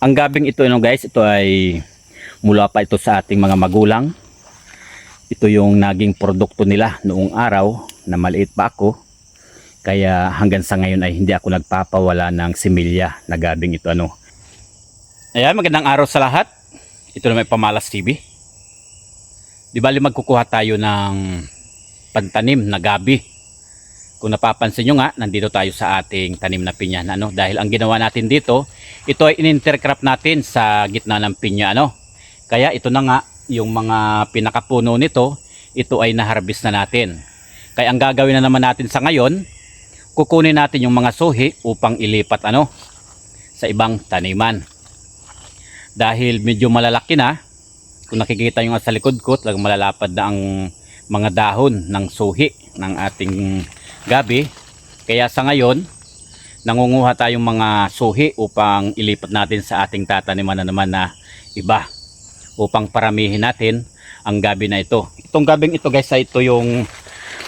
Ang gabing ito ano guys, ito ay mula pa ito sa ating mga magulang. Ito yung naging produkto nila noong araw na maliit pa ako. Kaya hanggang sa ngayon ay hindi ako nagpapawala ng similya na gabing ito ano. Ayan, magandang araw sa lahat. Ito na may Pamalas TV. Di bali magkukuha tayo ng pantanim na gabi. Kung napapansin nyo nga, nandito tayo sa ating tanim na pinya ano. Dahil ang ginawa natin dito, ito ay in-intercrop natin sa gitna ng pinya ano. Kaya ito na nga, yung mga pinakapuno nito, ito ay na-harvest na natin. Kaya ang gagawin na naman natin sa ngayon, kukunin natin yung mga suhi upang ilipat ano sa ibang taniman. Dahil medyo malalaki na, kung nakikita nyo sa likod ko, talagang malalapad na ang mga dahon ng suhi ng ating gabi. Kaya sa ngayon, nangunguha tayong mga suhi upang ilipat natin sa ating tataniman na naman na iba upang paramihin natin ang gabi na ito. Itong gabing ito guys, ay ito yung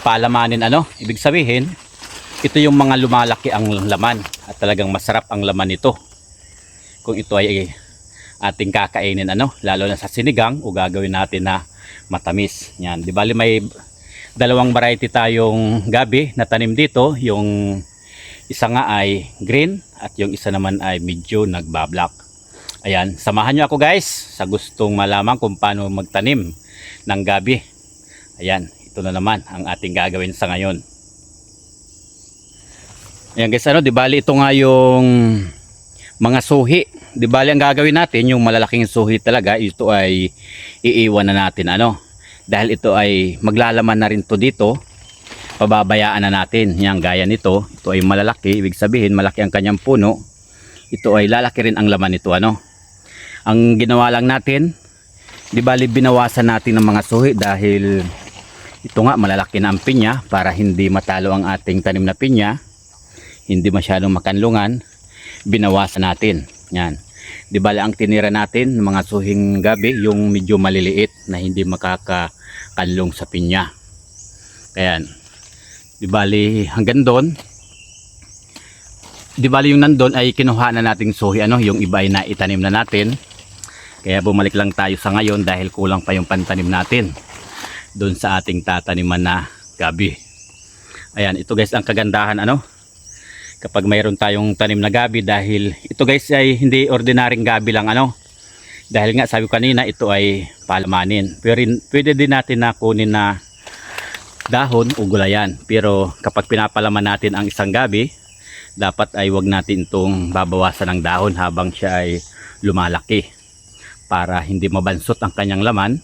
palamanin ano. Ibig sabihin, ito yung mga lumalaki ang laman at talagang masarap ang laman nito. Kung ito ay ating kakainin ano, lalo na sa sinigang o gagawin natin na matamis. Yan, di bali may dalawang variety tayong gabi na tanim dito, yung isa nga ay green at yung isa naman ay medyo nagbablock. Ayan, samahan nyo ako guys sa gustong malaman kung paano magtanim ng gabi. Ayan, ito na naman ang ating gagawin sa ngayon. Ayan guys, ano, di bali ito nga yung mga suhi. Di bali ang gagawin natin, yung malalaking suhi talaga, ito ay iiwan na natin ano. Dahil ito ay maglalaman na rin to dito, pababayaan na natin. Yan gaya nito, ito ay malalaki, ibig sabihin malaki ang kanyang puno. Ito ay lalaki rin ang laman nito ano. Ang ginawa lang natin, di bali binawasan natin ng mga suhi dahil ito nga malalaki na ang pinya para hindi matalo ang ating tanim na pinya. Hindi masyadong makanlungan, binawasan natin. Yan. Di bali ang tinira natin ng mga suhing gabi yung medyo maliliit na hindi makakakanlong sa pinya. Ayan. Di bali hanggang doon. Di bali yung nandun ay kinuha na nating suhi ano, yung iba ay naitanim na natin. Kaya bumalik lang tayo sa ngayon dahil kulang pa yung pantanim natin doon sa ating tataniman na gabi. Ayan, ito guys ang kagandahan ano kapag mayroon tayong tanim na gabi dahil ito guys ay hindi ordinaryong gabi lang ano dahil nga sabi ko kanina ito ay palamanin pero pwede din natin na kunin na dahon o gulayan pero kapag pinapalaman natin ang isang gabi dapat ay wag natin itong babawasan ng dahon habang siya ay lumalaki para hindi mabansot ang kanyang laman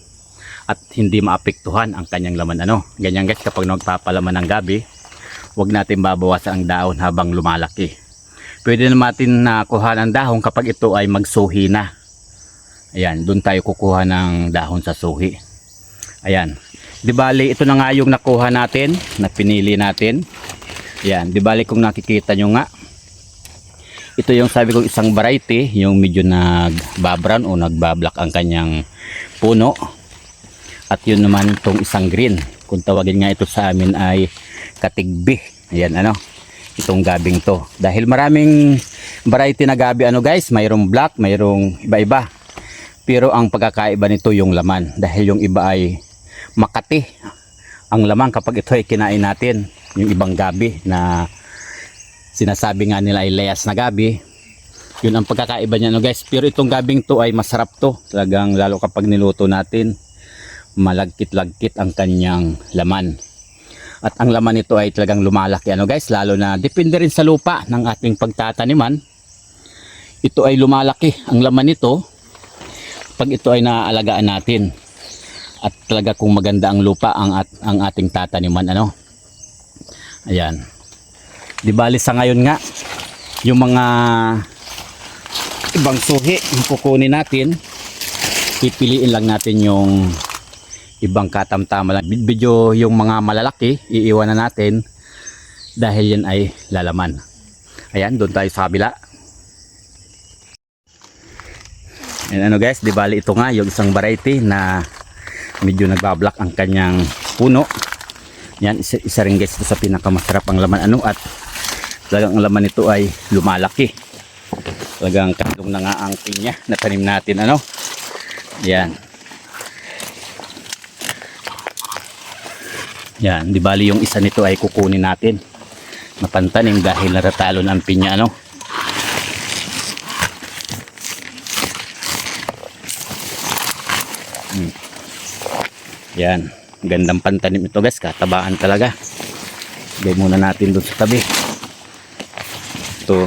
at hindi maapektuhan ang kanyang laman ano ganyan guys kapag nagpapalaman ng gabi huwag natin babawasan ang dahon habang lumalaki. Pwede naman natin nakuha ng dahon kapag ito ay magsuhi na. Ayan, doon tayo kukuha ng dahon sa suhi. Ayan. Di bali, ito na nga yung nakuha natin, na pinili natin. Ayan, di bali kung nakikita nyo nga. Ito yung sabi ko isang variety, yung medyo nagbabrown o nagbablock ang kanyang puno. At yun naman itong isang green. Kung tawagin nga ito sa amin ay katigbi. Ayan ano. Itong gabing to. Dahil maraming variety na gabi ano guys. Mayroong black, mayroong iba-iba. Pero ang pagkakaiba nito yung laman. Dahil yung iba ay makati. Ang laman kapag ito ay kinain natin. Yung ibang gabi na sinasabi nga nila ay layas na gabi. Yun ang pagkakaiba niya no guys. Pero itong gabing to ay masarap to. Talagang lalo kapag niluto natin malagkit-lagkit ang kanyang laman. At ang laman nito ay talagang lumalaki ano guys, lalo na depende rin sa lupa ng ating pagtataniman. Ito ay lumalaki ang laman nito pag ito ay naaalagaan natin. At talaga kung maganda ang lupa ang at, ang ating tataniman ano. Ayan. Di bali sa ngayon nga yung mga ibang suhi yung kukunin natin pipiliin lang natin yung ibang katamtama lang. Video yung mga malalaki, iiwan na natin dahil yan ay lalaman. Ayan, doon tayo sa kabila. Ayan ano guys, di bali ito nga yung isang variety na medyo nagbablock ang kanyang puno. Yan, isa, isa rin guys ito sa pinakamasarap ang laman ano at talagang ang laman nito ay lumalaki. Talagang kandong na nga ang pinya na tanim natin ano. Yan. Yan, di bali yung isa nito ay kukunin natin. Mapantanim dahil natatalon ang pinya ano. Yan, gandang pantanim ito guys, katabaan talaga. Lagay muna natin doon sa tabi. Ito.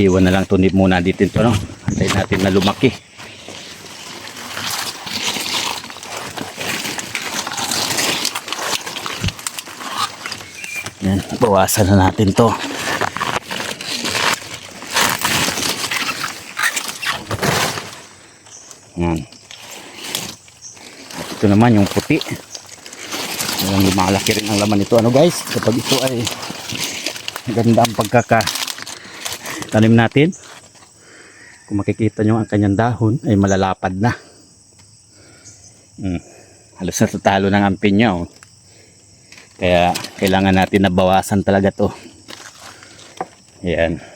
Iwan na lang tunip muna dito ito, no? Antayin natin na lumaki. Yan, bawasan na natin to. Yan. Ito naman yung puti. Walang lumalaki rin ang laman nito. Ano guys, kapag ito ay ganda ang pagkaka tanim natin. Kung makikita nyo ang kanyang dahon ay malalapad na. Hmm. Halos natatalo ng ampin niya. Oh. Kaya kailangan natin na bawasan talaga to. Yan.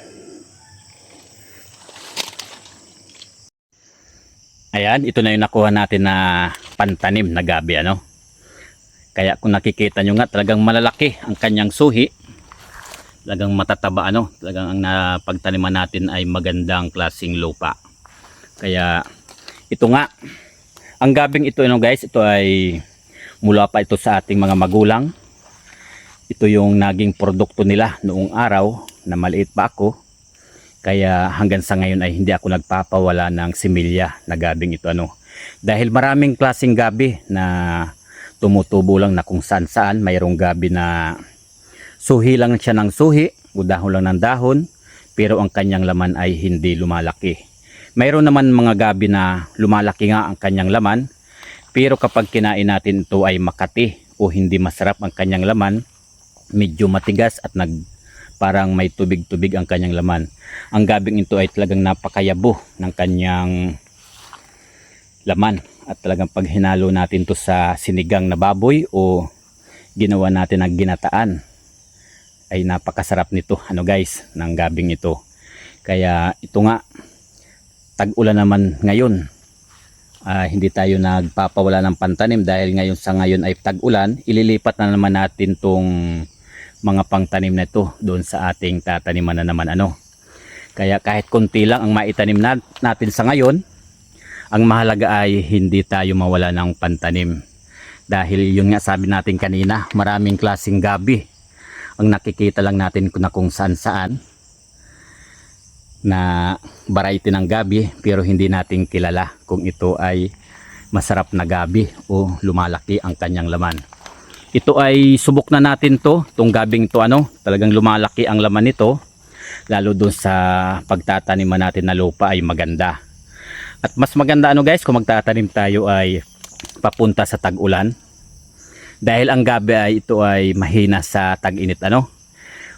Ayan, ito na yung nakuha natin na pantanim na gabi, ano? Kaya kung nakikita nyo nga, talagang malalaki ang kanyang suhi. Talagang matataba, ano? Talagang ang napagtaniman natin ay magandang klasing lupa. Kaya, ito nga, ang gabing ito, ano guys, ito ay mula pa ito sa ating mga magulang. Ito yung naging produkto nila noong araw na maliit pa ako. Kaya hanggang sa ngayon ay hindi ako nagpapawala ng similya na gabing ito ano. Dahil maraming klaseng gabi na tumutubo lang na kung saan saan mayroong gabi na suhi lang siya ng suhi o lang ng dahon pero ang kanyang laman ay hindi lumalaki. Mayroon naman mga gabi na lumalaki nga ang kanyang laman pero kapag kinain natin ito ay makati o hindi masarap ang kanyang laman medyo matigas at nag parang may tubig-tubig ang kanyang laman. Ang gabing ito ay talagang napakayabo ng kanyang laman at talagang pag hinalo natin to sa sinigang na baboy o ginawa natin ng ginataan ay napakasarap nito ano guys ng gabing ito kaya ito nga tag-ulan naman ngayon Ah, hindi tayo nagpapawala ng pantanim dahil ngayon sa ngayon ay tag-ulan ililipat na naman natin tong mga pangtanim na ito doon sa ating tataniman na naman ano. Kaya kahit konti lang ang maitanim nat- natin sa ngayon ang mahalaga ay hindi tayo mawala ng pantanim. Dahil yun nga sabi natin kanina maraming klasing gabi ang nakikita lang natin na kung saan saan na variety ng gabi pero hindi natin kilala kung ito ay masarap na gabi o lumalaki ang kanyang laman ito ay subok na natin to tong gabing to ano talagang lumalaki ang laman nito lalo dun sa pagtataniman natin na lupa ay maganda at mas maganda ano guys kung magtatanim tayo ay papunta sa tag-ulan. Dahil ang gabi ay ito ay mahina sa tag-init ano.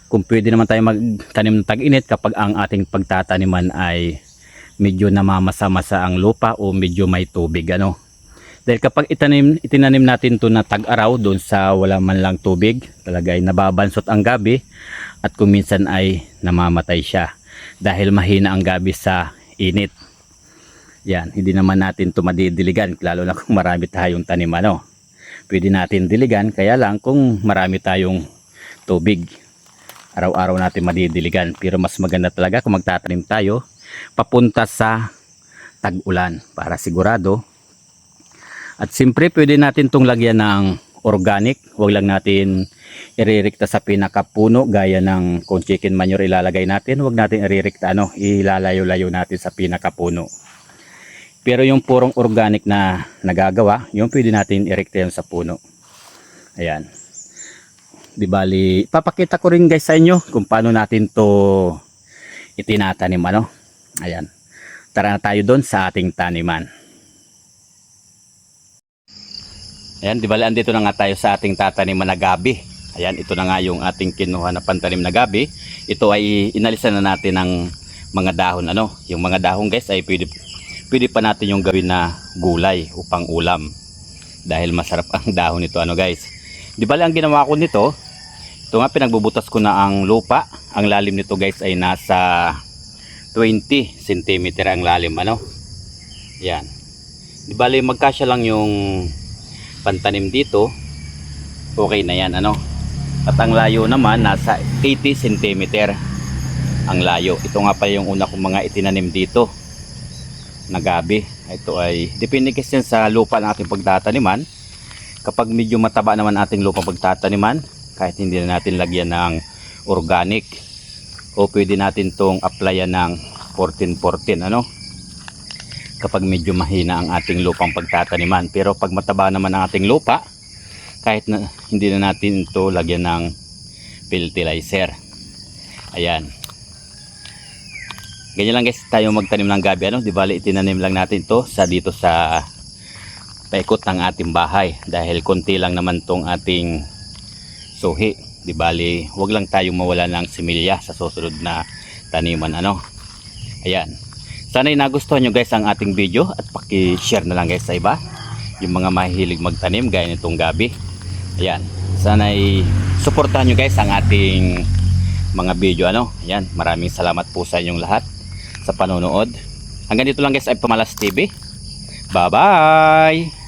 Kung pwede naman tayo magtanim ng tag-init kapag ang ating pagtataniman ay medyo namamasa-masa ang lupa o medyo may tubig ano. Dahil kapag itanim, itinanim natin to na tag-araw doon sa wala man lang tubig, talaga ay nababansot ang gabi at kung minsan ay namamatay siya dahil mahina ang gabi sa init. Yan, hindi naman natin ito madidiligan, lalo na kung marami tayong tanim ano. Pwede natin diligan, kaya lang kung marami tayong tubig, araw-araw natin madidiligan. Pero mas maganda talaga kung magtatanim tayo, papunta sa tag-ulan para sigurado. At siyempre pwede natin itong lagyan ng organic, huwag lang natin iririkta sa pinakapuno gaya ng kung chicken manure ilalagay natin, huwag natin iririkta ano, ilalayo-layo natin sa pinakapuno. Pero yung purong organic na nagagawa, yung pwede natin i-recta yun sa puno. Ayan. Di bali, papakita ko rin guys sa inyo kung paano natin to itinatanim ano. Ayan. Tara na tayo doon sa ating taniman. Ayan, di bali andito na nga tayo sa ating tataniman na gabi. Ayan, ito na nga yung ating kinuha na pantanim na gabi. Ito ay inalisan na natin ng mga dahon ano. Yung mga dahon guys ay pwede pwede pa natin yung gawin na gulay upang ulam dahil masarap ang dahon nito ano guys di ba ang ginawa ko nito Ito nga pinagbubutas ko na ang lupa. Ang lalim nito guys ay nasa 20 cm ang lalim ano. Yan. Di bali magkasya lang yung pantanim dito. Okay na yan ano. At ang layo naman nasa 80 cm ang layo. Ito nga pa yung una kong mga itinanim dito na gabi. Ito ay depende kasi sa lupa ng ating pagtataniman. Kapag medyo mataba naman ating lupa pagtataniman, kahit hindi na natin lagyan ng organic o pwede natin tong applyan ng 14-14 ano kapag medyo mahina ang ating lupang pagtataniman. Pero pag mataba naman ang ating lupa kahit na hindi na natin ito lagyan ng fertilizer. Ayan. Ganyan lang guys tayo magtanim ng gabi. Ano di bali itinanim lang natin to sa dito sa paikot ng ating bahay. Dahil konti lang naman tong ating suhi. Di bali wag lang tayong mawala ng similya sa susunod na taniman. Ano? Ayan sana'y nagustuhan nyo guys ang ating video at paki-share na lang guys sa iba. Yung mga mahilig magtanim gaya nitong gabi. Ayan. Sana'y suportahan nyo guys ang ating mga video. Ano? Ayan. Maraming salamat po sa inyong lahat sa panonood. Hanggang dito lang guys ay Pamalas TV bye bye